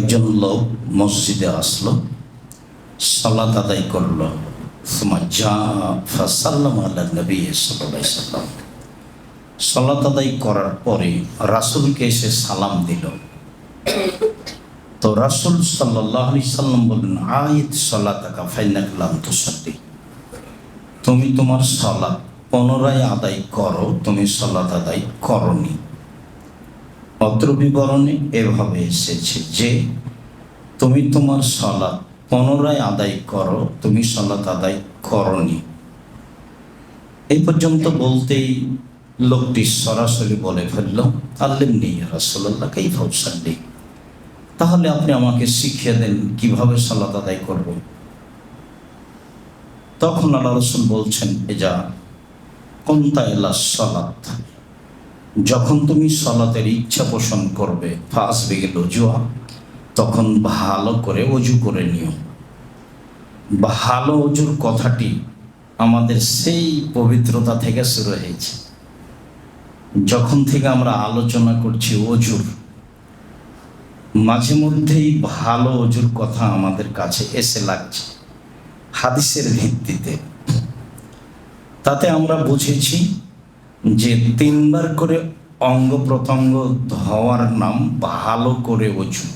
একজন লোক মসজিদে আসলো, সালাত আদায় করল। সালাত আদায় করার পরে রাসুলকে এসে সালাম দিল। তো রাসুল সাল্লাহ আলি সাল্লাম বললেন ফাইনাকলাম তুসাদ্দি তুমি তোমার সালাত পুনরায় আদায় করো, তুমি সালাত আদায় করনি। অত্র বিবরণে এভাবে এসেছে যে, তুমি তোমার সালাত পুনরায় আদায় করো, তুমি সালাত আদায় করনি। এই পর্যন্ত বলতেই লোকটি সরাসরি বলে ফেলল আল্লেম নেই রাসোল্লাহ কেই ফৌসাল্লি তাহলে আপনি আমাকে শিখিয়ে দেন কীভাবে সালাত আদায় করব? তখন আল্লাহ রসুল বলছেন, এজা কোনটা এলা সালাত যখন তুমি সলাতের ইচ্ছা পোষণ করবে ফাঁস বেগে লজুয়া তখন ভালো করে অজু করে নিও। ভালো অজুর কথাটি আমাদের সেই পবিত্রতা থেকে শুরু হয়েছে। যখন থেকে আমরা আলোচনা করছি অজুর মাঝে মধ্যেই ভালো অজুর কথা আমাদের কাছে এসে লাগছে হাদিসের ভিত্তিতে। তাতে আমরা বুঝেছি যে তিনবার করে অঙ্গ প্রত্যঙ্গ ধোয়ার নাম ভালো করে অজু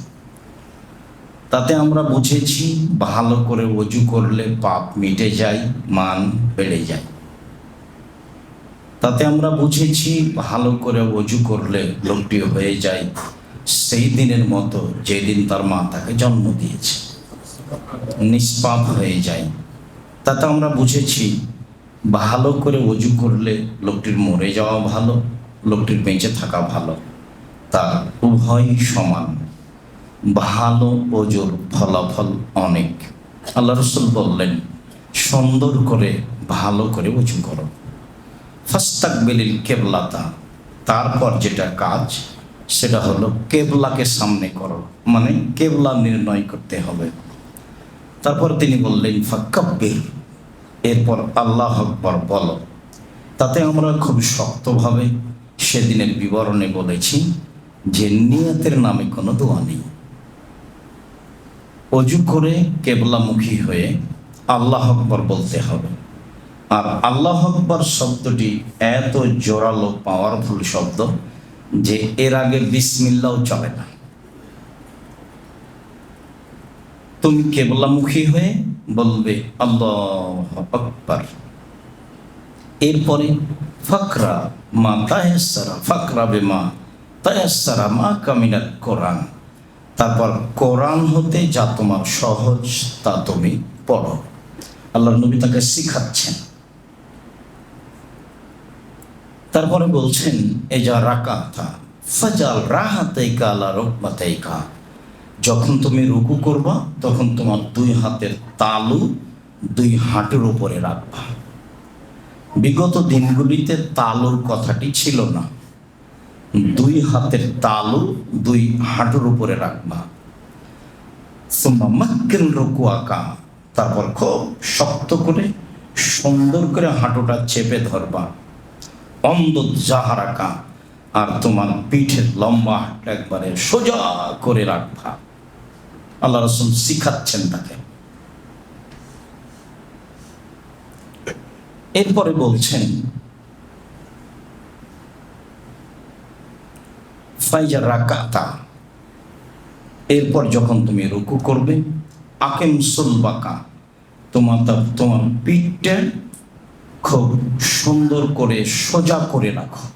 তাতে আমরা বুঝেছি ভালো করে অজু করলে পাপ মিটে যায়, মান বেড়ে যায়। তাতে আমরা বুঝেছি ভালো করে অজু করলে লোকটি হয়ে যায়। সেই দিনের মতো যেদিন তার মা তাকে জন্ম দিয়েছে, নিষ্পাপ হয়ে যায়। তাতে আমরা বুঝেছি ভালো করে অজু করলে লোকটির মরে যাওয়া ভালো, লোকটির বেঁচে থাকা ভালো। তার উভয় সমান। ভালো অজুর ফলাফল অনেক। আল্লাহ রসুল বললেন, সুন্দর করে ভালো করে উঁচু করো। ফাস্তাকবেলিল কেবলাতা। তারপর যেটা কাজ, সেটা হলো কেবলাকে সামনে করো। মানে কেবলা নির্ণয় করতে হবে। তারপর তিনি বললেন ফাক্কাব্বির এরপর আল্লাহ আকবর বলো। তাতে আমরা খুব শক্তভাবে সেদিনের বিবরণে বলেছি যে নিয়তের নামে কোনো দোয়া নেই। অজু করে কেবলামুখী হয়ে আল্লাহ আকবর বলতে হবে। আর আল্লাহ আকবর শব্দটি এত জোরালো পাওয়ারফুল শব্দ যে এর আগে বিসমিল্লাও চলে না। তুমি কেবলামুখী হয়ে বলবে, আল্লাহ আকবর। এরপরে, ফাকরা মা তায়াসারা ফাকরা বে মা তায়াসারা মা কামিনাল কোরআন। তারপর, কোরআন হতে যা তোমার সহজ, তা তুমি পড়ো। আল্লাহ নবী তাকে শিখাচ্ছেন। তারপরে বলছেন, এ যা রাকাতা, ফাজাল রাহাতেকা আলা রকবাতেকা যখন তুমি রুকু করবা, তখন তোমার দুই হাতের তালু দুই হাঁটুর উপরে রাখবা। বিগত দিনগুলিতে তালুর কথাটি ছিল না। দুই হাতের তালু দুই হাঁটুর উপরে রাখবা। মাক্কেন রুকু আঁকা তারপর খুব শক্ত করে, সুন্দর করে হাঁটুটা চেপে ধরবা। অন্ধ জাহারাকা আর তোমার পিঠের লম্বা একবারে সোজা করে রাখবা। আল্লাহ রসুল শিখাচ্ছেন তাকে। এরপরে বলছেন ফাইজার রাকাতা, এরপর যখন তুমি রুকু করবে, আকেম সুলবাকা, তোমার তোমার পিঠটা খুব সুন্দর করে সোজা করে রাখো।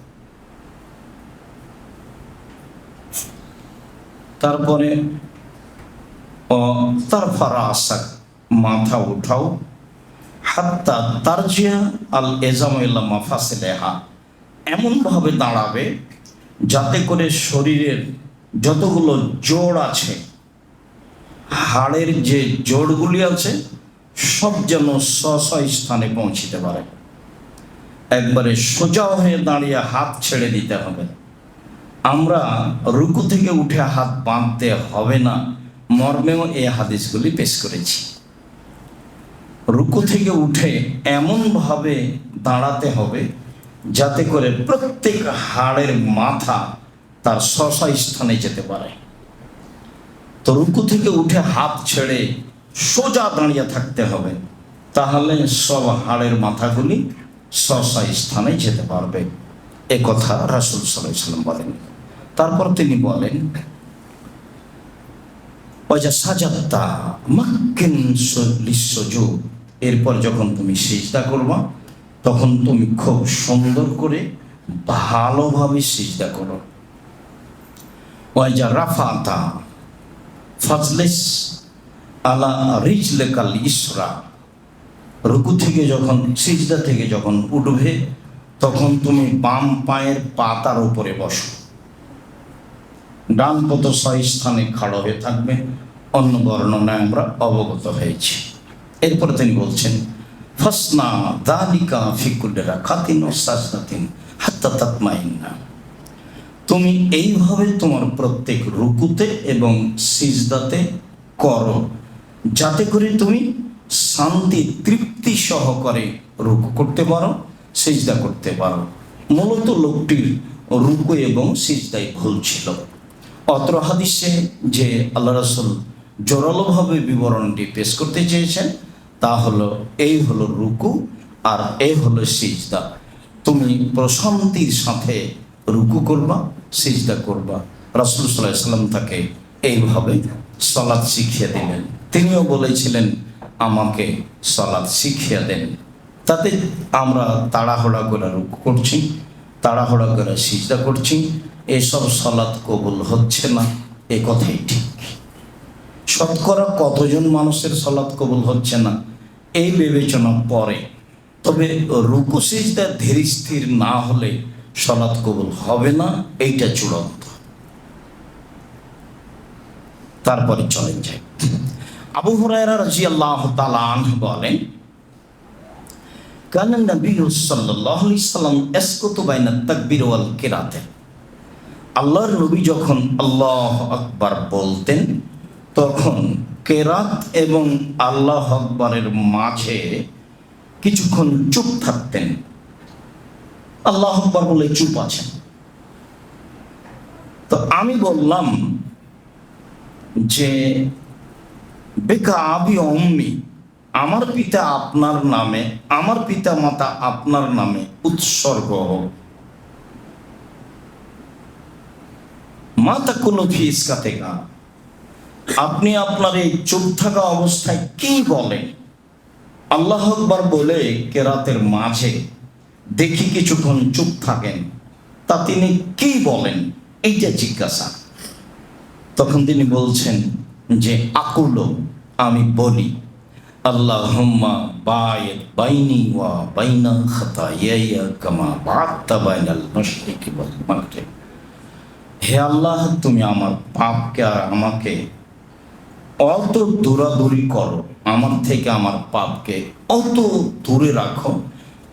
তারপরে তার ফারা আসাক, মাথা উঠাও, হাত্তা তারজিয়া আল এজাম এজামাইল্লা মাফাসেলেহা। এমনভাবে দাঁড়াবে যাতে করে শরীরের যতগুলো জোড় আছে, হাড়ের যে জোড়গুলি আছে, সব যেন স্ব স্থানে পৌঁছিতে পারে। একবারে সোজা হয়ে দাঁড়িয়ে হাত ছেড়ে দিতে হবে। আমরা রুকু থেকে উঠে হাত বাঁধতে হবে না। মর্মেও এই হাদিসগুলি পেশ করেছি। রুকু থেকে উঠে এমনভাবে দাঁড়াতে হবে যাতে করে প্রত্যেক হাড়ের মাথা তার স্বস্ব স্থানে যেতে পারে। তো রুকু থেকে উঠে হাত ছেড়ে সোজা দাঁড়িয়ে থাকতে হবে, তাহলে সব হাড়ের মাথাগুলি স্বসা স্থানে যেতে পারবে। এ কথা রাসুল সাল্লাম বলেন। তারপর তিনি বলেন এরপর যখন তুমি সিজদা করবা, তখন তুমি খুব সুন্দর করে ভালোভাবে সিজদা করো। ওয়াইজা রাফাতা ফাজলেস আলা রিজলেকাল ইসরা। রুকু থেকে যখন, সিজদা থেকে যখন উঠবে তখন তুমি বাম পায়ের পাতার উপরে বসো। ডান পত স্থানে খাড়ো হয়ে থাকবে, অন্য বর্ণনায় আমরা অবগত হয়েছি। এরপরে তিনি বলছেন, ফসনা দালিকা ফিকুডেরা খাতিন ও সাজদাতিন হাত্তা তাতমাইন্না। তুমি এইভাবে তোমার প্রত্যেক রুকুতে এবং সিজদাতে করো, যাতে করে তুমি শান্তি, তৃপ্তি সহকারে রুকু করতে পারো। সিজদা করতে পারো। মূলত লোকটির রুকু এবং সিজদাই ভুল ছিল। অত্র হাদিসে যে আল্লাহ রসুল জোরালোভাবে বিবরণটি পেশ করতে চেয়েছেন, তা হলো, এই হলো রুকু আর এই হলো সিজদা। তুমি প্রশান্তির সাথে রুকু করবা, সিজদা করবা। রাসুল সাল্লাহ সাল্লাম তাকে এইভাবে সলাদ শিখিয়ে দিলেন। তিনিও বলেছিলেন, আমাকে সলাদ শিখিয়ে দেন। তাতে আমরা তাড়াহুড়া করে করছি, তাড়াহুড়া করে সিজদা করছি, এসব সলাদ কবুল হচ্ছে না, এ কথাই ঠিক। শতকরা কতজন মানুষের সলাদ কবুল হচ্ছে না, এই বিবেচনা পরে। তবে রুকু, সিজদা ধীর স্থির না হলে সলাৎ কবুল হবে না, এইটা চূড়ান্ত। তারপরে চলেন যাই। আবু হুরায়রা রাদিয়াল্লাহু তাআলা আনহু বলেন কান নবী সাল্লাল্লাহু আলাইহি সাল্লাম বাইনা তাকবীর ওয়াল কিরাতে। আল্লাহর নবী যখন আল্লাহ আকবার বলতেন, তখন কেরাত এবং আল্লাহ আকবরের মাঝে কিছুক্ষণ চুপ থাকতেন। আল্লাহ আকবর বলে চুপ আছেন? তো আমি বললাম যে, বেকা আবি অম্মি আমার পিতা আপনার নামে, আমার পিতা মাতা আপনার নামে উৎসর্গ হোক। মাতা কোনো ফিস কাতেগা আপনি আপনার এই চুপ থাকা অবস্থায় কি বলেন? আল্লাহ আকবর বলে, কেরাতের মাঝে দেখি কিছুক্ষণ চুপ থাকেন। তা তিনি কি বলেন? এইটা জিজ্ঞাসা। তখন তিনি বলছেন যে আকুল আমি বলি। হে আল্লাহ, তুমি আমার পাপকে আর আমাকে অত দূরাদূরি করো, আমার থেকে আমার পাপকে অত দূরে রাখো,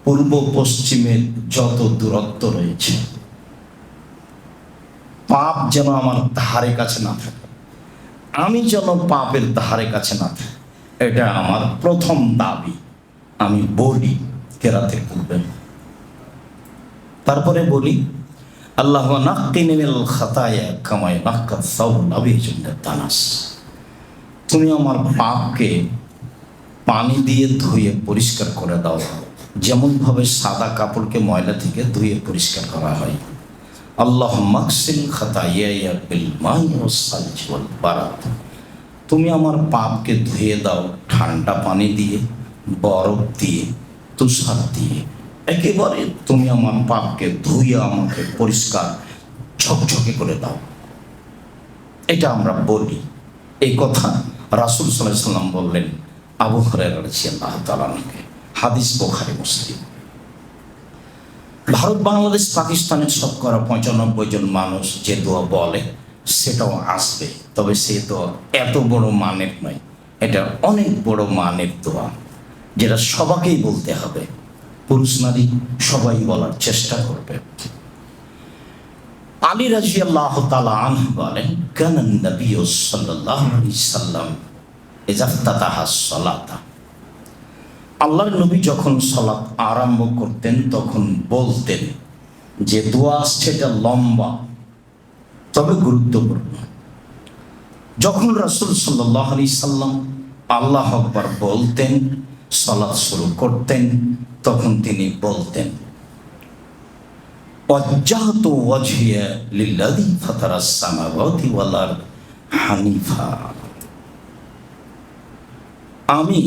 পূর্ব পশ্চিমের যত দূরত্ব রয়েছে। পাপ যেন আমার ধারে কাছে না থাকে, আমি যেন পাপের ধারে কাছে না থাকি। এটা আমার প্রথম দাবি। আমি বলি কেরাতে পূর্বে। তারপরে বলি, আল্লাহ তানাস। তুমি আমার পাপকে পানি দিয়ে ধুয়ে পরিষ্কার করে দাও। যেমনভাবে সাদা কাপড়কে ময়লা থেকে ধুয়ে পরিষ্কার করা হয়। আল্লাহ মাকসিল খাতা ইয়া বিল মাই ওয়াসালজি ওয়াল বারাত। তুমি আমার পাপকে ধুয়ে দাও, ঠান্ডা পানি দিয়ে, বরফ দিয়ে, তুষার দিয়ে। একেবারে তুমি আমার পাপকে ধুয়ে আমাকে পরিষ্কার, ঝকঝকে করে দাও। এটা আমরা বলি। এই কথা রাসুল সাল্লাহ সাল্লাম বললেন আবু হরের আল্লাহ হাদিস বোখারি, মুসলিম। ভারত, বাংলাদেশ, পাকিস্তানের শতকরা পঁচানব্বই জন মানুষ যে দোয়া বলে সেটাও আসবে। তবে সে তো এত বড় মানের নয়। এটা অনেক বড় মানের দোয়া, যেটা সবাকেই বলতে হবে। পুরুষ নারী সবাই বলার চেষ্টা করবে। আলী রাজি আল্লাহ তালান বলেন নবী সাল্লাহ সাল্লাম সলাতা। আল্লাহর নবী যখন সলাৎ আরম্ভ করতেন, তখন বলতেন যে, দোয়া আসছে, এটা লম্বা তবে গুরুত্বপূর্ণ। যখন রাসুল সাল্লাহ আলি সাল্লাম আল্লাহ আকবর বলতেন সলাদ শুরু করতেন, তখন তিনি বলতেন হানিফা। আমি